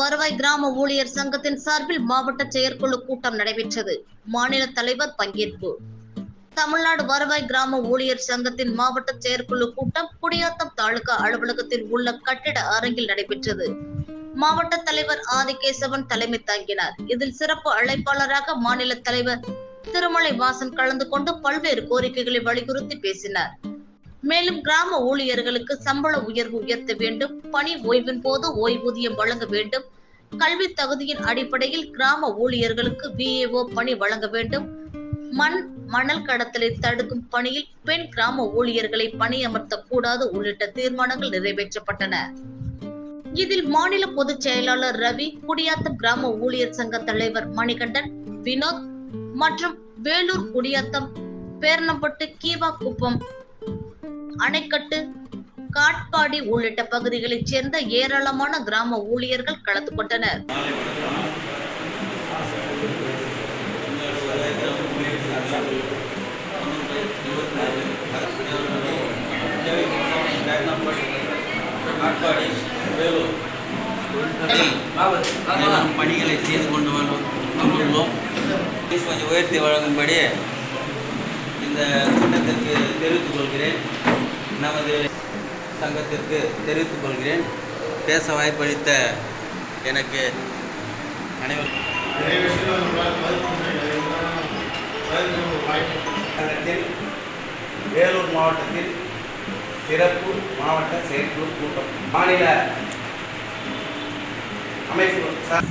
வருவாய் கிராம ஊழியர் சங்கத்தின் சார்பில் மாவட்ட செயற்குழு கூட்டம் நடைபெற்றது. மாநில தலைவர் பங்கேற்பு. தமிழ்நாடு வருவாய் கிராம ஊழியர் சங்கத்தின் மாவட்ட செயற்குழு கூட்டம் குடியாத்தம் தாலுகா அலுவலகத்தில் உள்ள கட்டிட அரங்கில் நடைபெற்றது. மாவட்ட தலைவர் ஆதிகேசவன் தலைமை தாங்கினார். இதில் சிறப்பு அழைப்பாளராக மாநில தலைவர் திருமலை வாசன் கலந்து கொண்டு பல்வேறு கோரிக்கைகளை வலியுறுத்தி பேசினார். மேலும் கிராம ஊழியர்களுக்கு சம்பள உயர்வு உயர்த்த வேண்டும். பணி ஓய்வின் போது ஓய்வூதியம் வழங்க வேண்டும். கல்வி தகுதியின் அடிப்படையில் கிராம ஊழியர்களுக்கு விஏஓ பணி வழங்க வேண்டும். மண் மணல் கடத்தலை தடுக்கும் பணியில் பெண் கிராம ஊழியர்களை பணியமர்த்த கூடாது உள்ளிட்ட தீர்மானங்கள் நிறைவேற்றப்பட்டன. இதில் மாநில பொதுச் செயலாளர் ரவி குடியாத்தம் கிராம ஊழியர் சங்க தலைவர் மணிகண்டன் வினோத் மற்றும் வேலூர் குடியாத்தம் பேர்ணம்பட்டு கீவாக்குப்பம் அணைக்கட்டு காட்பாடி உள்ளிட்ட பகுதிகளைச் சேர்ந்த ஏராளமான கிராம ஊழியர்கள் கலந்து கொண்டனர். பணிகளை செய்து கொண்டு வருவோம். கொஞ்சம் உயர்த்தி வழங்கும்படி இந்த கூட்டத்திற்கு தெரிவித்துக் கொள்கிறேன். நமது சங்கத்திற்கு தெரிவித்துக் கொள்கிறேன். பேச வாய்ப்பளித்த எனக்கு அனைவரும் வேலூர் மாவட்டத்தில் சிறப்பு மாவட்ட செயற்குழு கூட்டம். மாநில அமைப்பு சார்